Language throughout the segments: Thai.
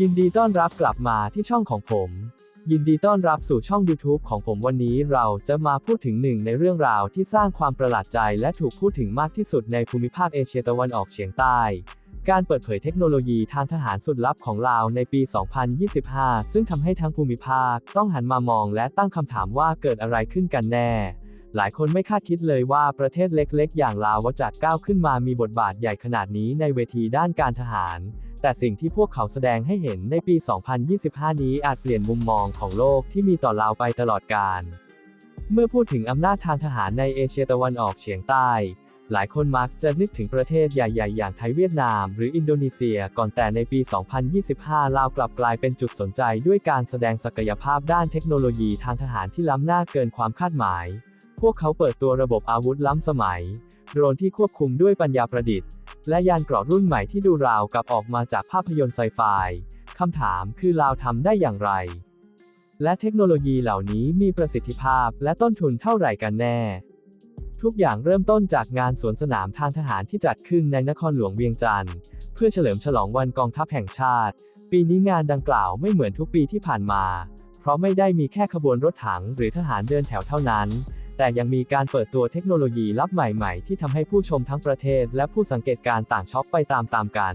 ยินดีต้อนรับกลับมาที่ช่องของผม ยินดีต้อนรับสู่ช่อง YouTube ของผมวันนี้เราจะมาพูดถึงหนึ่งในเรื่องราวที่สร้างความประหลาดใจและถูกพูดถึงมากที่สุดในภูมิภาคเอเชียตะวันออกเฉียงใต้ การเปิดเผยเทคโนโลยีทางทหารสุดลับของลาวในปี 2025 ซึ่งทำให้ทั้งภูมิภาคต้องหันมามองและตั้งคำถามว่าเกิดอะไรขึ้นกันแน่ หลายคนไม่คาดคิดเลยว่าประเทศเล็กๆ อย่างลาวจะก้าวขึ้นมามีบทบาทใหญ่ขนาดนี้ในเวทีด้านการทหาร แต่สิ่งที่พวกเขาแสดงให้เห็นในปี 2025 นี้อาจเปลี่ยนมุมมองของโลกที่มีต่อลาวไปตลอดกาล เมื่อพูดถึงอำนาจทางทหารในเอเชียตะวันออกเฉียงใต้หลายคนมักจะนึกถึงประเทศใหญ่ ๆ อย่างไทยเวียดนาม หรืออินโดนีเซีย ก่อนแต่ในปี 2025 ลาวกลับกลายเป็นจุดสนใจด้วยการแสดงศักยภาพด้านเทคโนโลยีทางทหารที่ล้ำหน้าเกินความคาดหมาย พวกเขาเปิดตัวระบบอาวุธล้ำสมัย โดรนที่ควบคุมด้วยปัญญาประดิษฐ์ และยานเกราะรุ่นใหม่ที่ดูราวกับออกมาจากภาพยนตร์ไซไฟคำถามคือลาวทำได้อย่างไร และเทคโนโลยีเหล่านี้มีประสิทธิภาพและต้นทุนเท่าไหร่กันแน่ ทุกอย่างเริ่มต้นจากงานสวนสนามทางทหารที่จัดขึ้นในนครหลวงเวียงจันทร์เพื่อเฉลิมฉลองวันกองทัพแห่งชาติ ปีนี้งานดังกล่าวไม่เหมือนทุกปีที่ผ่านมา เพราะไม่ได้มีแค่ขบวนรถถังหรือทหารเดินแถวเท่านั้น แต่ยังมีการเปิดตัวเทคโนโลยีลับใหม่ๆ ที่ทำให้ผู้ชมทั้งประเทศและผู้สังเกตการ์ต่างช็อกไปตามๆกัน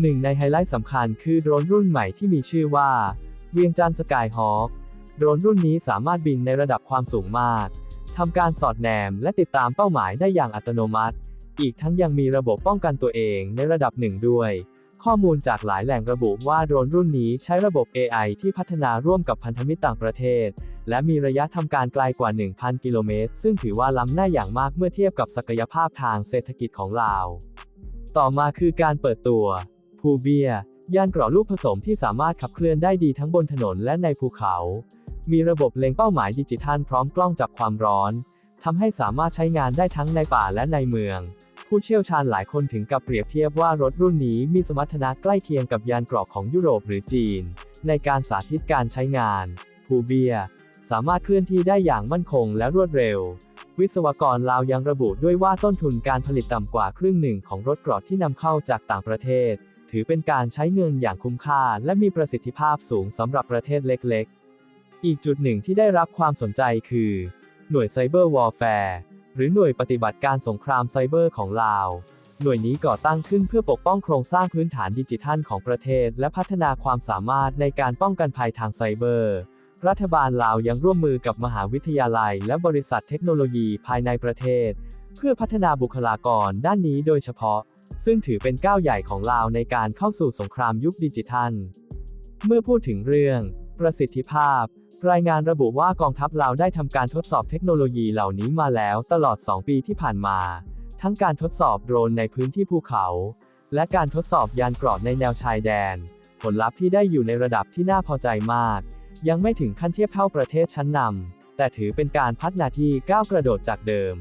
หนึ่งในไฮไลท์สำคัญคือโดรนรุ่นใหม่ที่มีชื่อว่า เวียงจันทร์สกายฮอคโดรนรุ่นนี้สามารถบินในระดับความสูงมากทำการสอดแนมและติดตามเป้าหมายได้อย่างอัตโนมัติ อีกทั้งยังมีระบบป้องกันตัวเองในระดับหนึ่งด้วย ข้อมูลจากหลายแหล่งระบุว่าโดรนรุ่นนี้ใช้ระบบ AI ที่พัฒนาร่วมกับพันธมิตรต่างประเทศ และมีระยะทำการไกลกว่า 1,000 กิโลเมตร ซึ่งถือว่าล้ำหน้าอย่างมากเมื่อเทียบกับศักยภาพทางเศรษฐกิจของลาว ต่อมาคือการเปิดตัว ภูเบีย ยานเกราะลูกผสมที่สามารถขับเคลื่อนได้ดีทั้งบนถนนและในภูเขา มีระบบเล็งเป้าหมายดิจิทัลพร้อมกล้องจับความร้อนทำให้สามารถใช้งานได้ทั้งในป่าและในเมือง ผู้เชี่ยวชาญหลายคนถึงกับเปรียบเทียบว่ารถรุ่นนี้มีสมรรถนะใกล้เคียงกับยานเกราะของยุโรปหรือจีน ในการสาธิตการใช้งาน ภูเบีย สามารถเคลื่อนที่ได้อย่างมั่นคงและรวดเร็ว วิศวกรลาวยังระบุด้วยว่าต้นทุนการผลิตต่ำกว่าครึ่งหนึ่งของรถกราะที่นำเข้าจากต่างประเทศ ถือเป็นการใช้เงินอย่างคุ้มค่า และมีประสิทธิภาพสูงสำหรับประเทศเล็กๆ อีกจุดหนึ่งที่ได้รับความสนใจคือ หน่วยไซเบอร์วอลแฟร์หรือหน่วยปฏิบัติการสงครามไซเบอร์ของลาวหน่วยนี้ก่อตั้งขึ้นเพื่อปกป้องโครงสร้างพื้นฐานดิจิทัลของประเทศ และพัฒนาความสามารถในการป้องกันภัยทางไซเบอร์ รัฐบาลลาวยังร่วมมือกับมหาวิทยาลัย และบริษัทเทคโนโลยีภายในประเทศ เพื่อพัฒนาบุคลากรด้านนี้โดยเฉพาะ ซึ่งถือเป็นก้าวใหญ่ของลาวในการเข้าสู่สงครามยุคดิจิทัล เมื่อพูดถึงเรื่อง ประสิทธิภาพ รายงานระบุว่ากองทัพลาวได้ทำการทดสอบเทคโนโลยีเหล่านี้มาแล้วตลอด 2 ปีที่ผ่านมา ทั้งการทดสอบโดรนในพื้นที่ภูเขา และการทดสอบยานเกราะในแนวชายแดน ผลลัพธ์ที่ได้อยู่ในระดับที่น่าพอใจมาก ยังไม่ถึงขั้นเทียบเท่าประเทศชั้นนำ แต่ถือเป็นการพัฒนาที่ก้าวกระโดดจากเดิม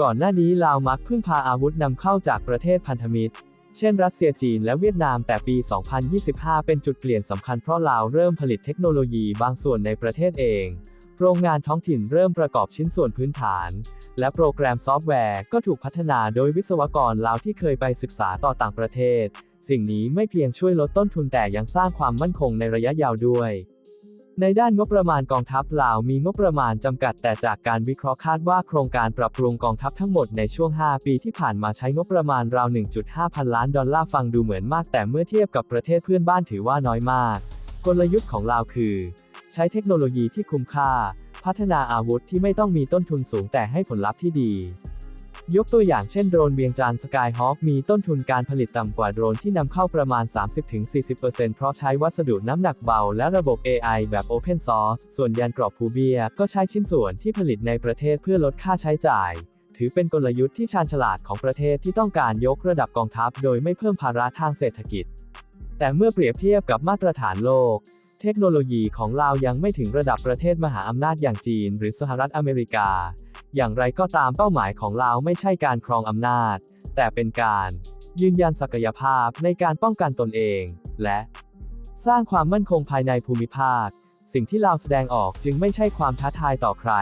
ก่อนหน้านี้ลาวมักพึ่งพาอาวุธนำเข้าจากประเทศพันธมิตร เช่น รัสเซียจีนและเวียดนามแต่ปี 2025 เป็นจุดเปลี่ยนสำคัญเพราะลาวเริ่มผลิตเทคโนโลยีบางส่วนในประเทศเอง โรงงานท้องถิ่นเริ่มประกอบชิ้นส่วนพื้นฐาน และโปรแกรมซอฟต์แวร์ก็ถูกพัฒนาโดยวิศวกรลาวที่เคยไปศึกษาต่อต่างประเทศ สิ่งนี้ไม่เพียงช่วยลดต้นทุนแต่ยังสร้างความมั่นคงในระยะยาวด้วย ในด้านงบประมาณกองทัพลาวมีงบประมาณจำกัดแต่จากการวิเคราะห์คาดว่าโครงการปรับปรุงกองทัพทั้งหมดในช่วง 5 ปีที่ผ่านมาใช้งบประมาณราว 1.5 พันล้านดอลลาร์ฟังดูเหมือนมากแต่เมื่อเทียบกับประเทศเพื่อนบ้านถือว่าน้อยมาก กลยุทธ์ของลาวคือ ใช้เทคโนโลยีที่คุ้มค่า พัฒนาอาวุธที่ไม่ต้องมีต้นทุนสูงแต่ให้ผลลัพธ์ที่ดี ยกตัวอย่างเช่นโดรนเวียงจันทร์สกายฮอคมีต้นทุนการผลิตต่ำกว่าโดรนที่นำเข้าประมาณ 30-40%เพราะใช้วัสดุน้ำหนักเบาและระบบ AI แบบ Open Source ส่วนยานกราะภูเบียก็ใช้ชิ้นส่วนที่ผลิตในประเทศเพื่อลดค่าใช้จ่าย ถือเป็นกลยุทธ์ที่ชาญฉลาดของประเทศที่ต้องการยกระดับกองทัพ โดยไม่เพิ่มภาระทางเศรษฐกิจ แต่เมื่อเปรียบเทียบกับมาตรฐานโลกเทคโนโลยีของลาวยังไม่ถึงระดับประเทศมหาอำนาจอย่างจีน หรือสหรัฐอเมริกา อย่างไรก็ตามเป้าหมายของลาวไม่ใช่การครองอำนาจ แต่เป็นการยืนยันศักยภาพในการป้องกันตนเอง และ สร้างความมั่นคงภายในภูมิภาค สิ่งที่ลาวแสดงออกจึงไม่ใช่ความท้าทายต่อใคร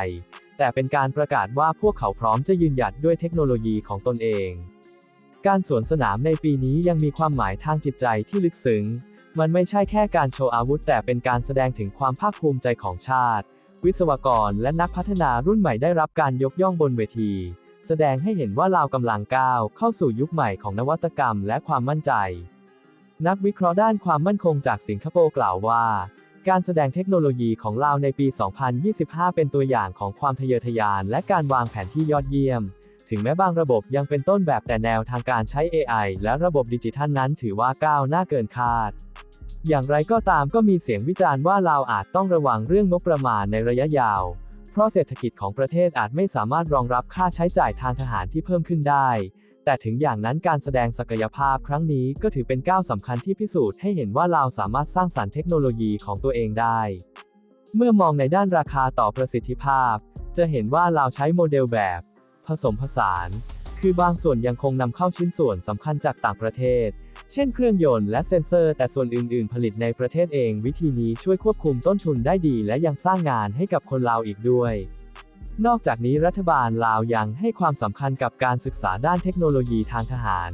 แต่เป็นการประกาศว่าพวกเขาพร้อมจะยืนหยัดด้วยเทคโนโลยีของตนเอง การสวนสนามในปีนี้ยังมีความหมายทางจิตใจที่ลึกซึ้ง มันไม่ใช่แค่การโชว์อาวุธ แต่เป็นการแสดงถึงความภาคภูมิใจของชาติ วิศวกรและนักพัฒนารุ่นใหม่ได้รับการยกย่องบนเวที แสดงให้เห็นว่าลาวกำลังก้าวเข้าสู่ยุคใหม่ของนวัตกรรมและความมั่นใจ นักวิเคราะห์ด้านความมั่นคงจากสิงคโปร์กล่าวว่า การแสดงเทคโนโลยีของลาวในปี 2025 เป็นตัวอย่างของความทะเยอทะยานและการวางแผนที่ยอดเยี่ยม ถึงแม้บางระบบยังเป็นต้นแบบแต่แนวทางการใช้ AI และระบบดิจิทัลนั้นถือว่าก้าวหน้าเกินคาด อย่างไรก็ตามก็มีเสียงวิจารณ์ว่าลาวอาจต้องระวังเรื่องงบประมาณในระยะยาว เพราะเศรษฐกิจของประเทศอาจไม่สามารถรองรับค่าใช้จ่ายทางทหารที่เพิ่มขึ้นได้ แต่ถึงอย่างนั้นการแสดงศักยภาพครั้งนี้ก็ถือเป็นก้าวสำคัญที่พิสูจน์ให้เห็นว่าลาวสามารถสร้างสรรค์เทคโนโลยีของตัวเองได้ เมื่อมองในด้านราคาต่อประสิทธิภาพ จะเห็นว่าลาวใช้โมเดลแบบ ผสมผสาน คือบางส่วนยังคงนำเข้าชิ้นส่วนสำคัญจากต่างประเทศ เช่นเครื่องยนต์และเซ็นเซอร์ แต่ส่วนอื่น ๆ ผลิตในประเทศเอง วิธีนี้ช่วยควบคุมต้นทุนได้ดี และยังสร้างงานให้กับคนลาวอีกด้วย นอกจากนี้รัฐบาลลาวยังให้ความสำคัญกับการศึกษาด้านเทคโนโลยีทางทหาร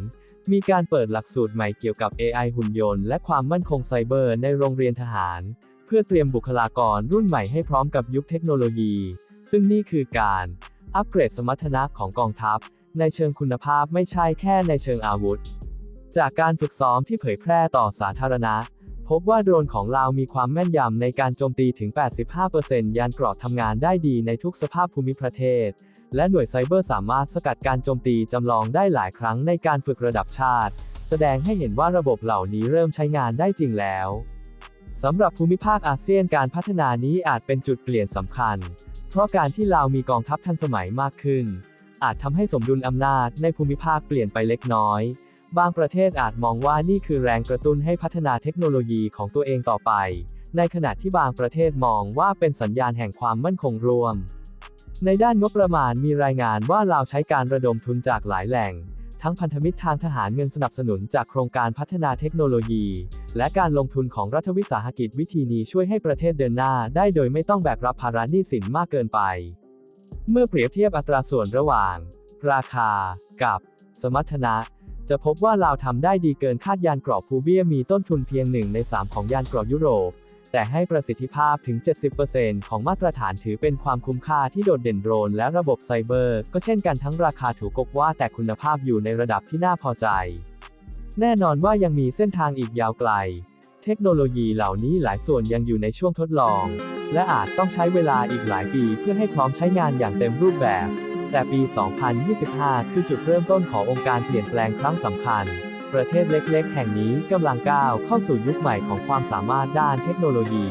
มีการเปิดหลักสูตรใหม่เกี่ยวกับ AI หุ่นยนต์และความมั่นคงไซเบอร์ในโรงเรียนทหาร เพื่อเตรียมบุคลากรรุ่นใหม่ให้พร้อมกับยุคเทคโนโลยี ซึ่งนี่คือการอัปเกรดสมรรถนะของกองทัพ ในเชิงคุณภาพไม่ใช่แค่ในเชิงอาวุธ จากการฝึกซ้อมที่เผยแพร่ต่อสาธารณะ พบว่าโดรนของลาวมีความแม่นยำในการโจมตีถึง 85%ยานเกราะทำงานได้ดีในทุกสภาพภูมิประเทศ และหน่วยไซเบอร์สามารถสกัดการโจมตีจำลองได้หลายครั้งในการฝึกระดับชาติ แสดงให้เห็นว่าระบบเหล่านี้เริ่มใช้งานได้จริงแล้วสำหรับภูมิภาคอาเซียนการพัฒนานี้อาจเป็นจุดเปลี่ยนสำคัญ เพราะการที่ลาวมีกองทัพทันสมัยมากขึ้น อาจทำให้สมดุลอำนาจในภูมิภาคเปลี่ยนไปเล็กน้อย บางประเทศอาจมองว่านี่คือแรงกระตุ้นให้พัฒนาเทคโนโลยีของตัวเองต่อไป ในขณะที่บางประเทศมองว่าเป็นสัญญาณแห่งความมั่นคงรวม ในด้านงบประมาณมีรายงานว่าลาวใช้การระดมทุนจากหลายแหล่ง ทั้งพันธมิตรทางทหารเงินสนับสนุนจากโครงการพัฒนาเทคโนโลยี และการลงทุนของรัฐวิสาหกิจวิธีนี้ช่วยให้ประเทศเดินหน้าได้โดยไม่ต้องแบกรับภาระหนี้สินมากเกินไป เมื่อเปรียบเทียบอัตราส่วนระหว่าง ราคา กับ สมรรถนะ จะพบว่าลาวทำได้ดีเกินคาดยานเกราะพูเบียมีต้นทุนเพียงหนึ่งใน 3 ของยานเกราะยุโรป แต่ให้ประสิทธิภาพถึง 70%ของมาตรฐานถือเป็นความคุ้มค่าที่โดดเด่นโดรนและระบบไซเบอร์ ก็เช่นกันทั้งราคาถูกกว่าแต่คุณภาพอยู่ในระดับที่น่าพอใจ แน่นอนว่ายังมีเส้นทางอีกยาวไกล เทคโนโลยีเหล่านี้หลายส่วนยังอยู่ในช่วงทดลอง และอาจต้องใช้เวลาอีกหลายปีเพื่อให้พร้อมใช้งานอย่างเต็มรูปแบบ แต่ปี 2025 คือจุดเริ่มต้นขององค์การเปลี่ยนแปลงครั้งสำคัญ ประเทศเล็ก ๆ แห่งนี้กำลังก้าวเข้าสู่ยุคใหม่ของความสามารถด้านเทคโนโลยี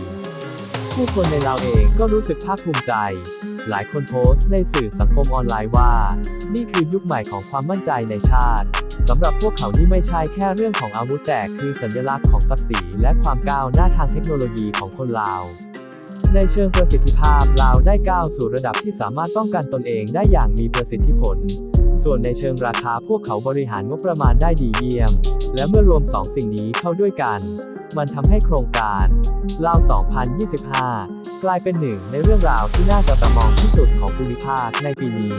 ผู้คนในเราวเองก็รู้สึกภาคภูมิใจ หลายคนโพสต์ในสื่อสังคมออนไลน์ว่า นี่คือยุคใหม่ของความมั่นใจในชาติ สำหรับพวกเขานี่ไม่ใช่แค่เรื่องของอาวุธแต่คือสัญลักษณ์ของศักดิ์ศรีและความก้าวหน้าทางเทคโนโลยีของคนลาว ในเชิงประสิทธิภาพลาวได้ก้าวสู่ระดับที่สามารถป้องกันตนเองได้อย่างมีประสิทธิผล ส่วนในเชิงราคาพวกเขาบริหารงบประมาณได้ดีเยี่ยม และเมื่อรวมสองสิ่งนี้เข้าด้วยกันมันทำให้โครงการลาว 2025 กลายเป็นหนึ่งในเรื่องราวที่น่าจับตามองที่สุดของภูมิภาคในปีนี้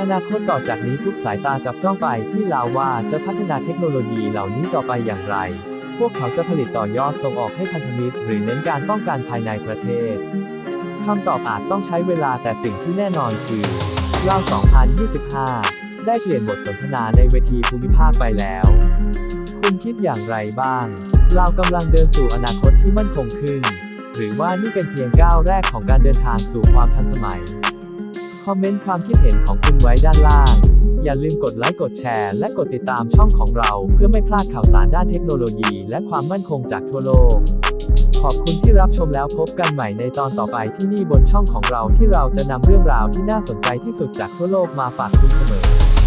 อนาคตต่อจากนี้ทุกสายตาจับจ้องไปที่ลาวว่าจะพัฒนาเทคโนโลยีเหล่านี้ต่อไปอย่างไร พวกเขาจะผลิตต่อยอดส่งออกให้พันธมิตร หรือเน้นการป้องกันภายในประเทศคำตอบอาจต้องใช้เวลาแต่สิ่งที่แน่นอนคือลาว 2025 ได้เปลี่ยนบทสนทนาในเวทีภูมิภาคไปแล้ว คุณคิดอย่างไรบ้างลาวกำลังเดินสู่อนาคตที่มั่นคงขึ้น หรือว่านี่เป็นเพียงก้าวแรกของการเดินทางสู่ความทันสมัย คอมเมนต์ความคิดเห็นของคุณไว้ด้านล่าง อย่าลืมกดไลค์กดแชร์ และกดติดตามช่องของเรา เพื่อไม่พลาดข่าวสารด้านเทคโนโลยี และความมั่นคงจากทั่วโลก ขอบคุณที่รับชมแล้วพบกันใหม่ในตอนต่อไปที่นี่บนช่องของเราที่เราจะนำเรื่องราวที่น่าสนใจที่สุดจากทั่วโลกมาฝากคุณเสมอ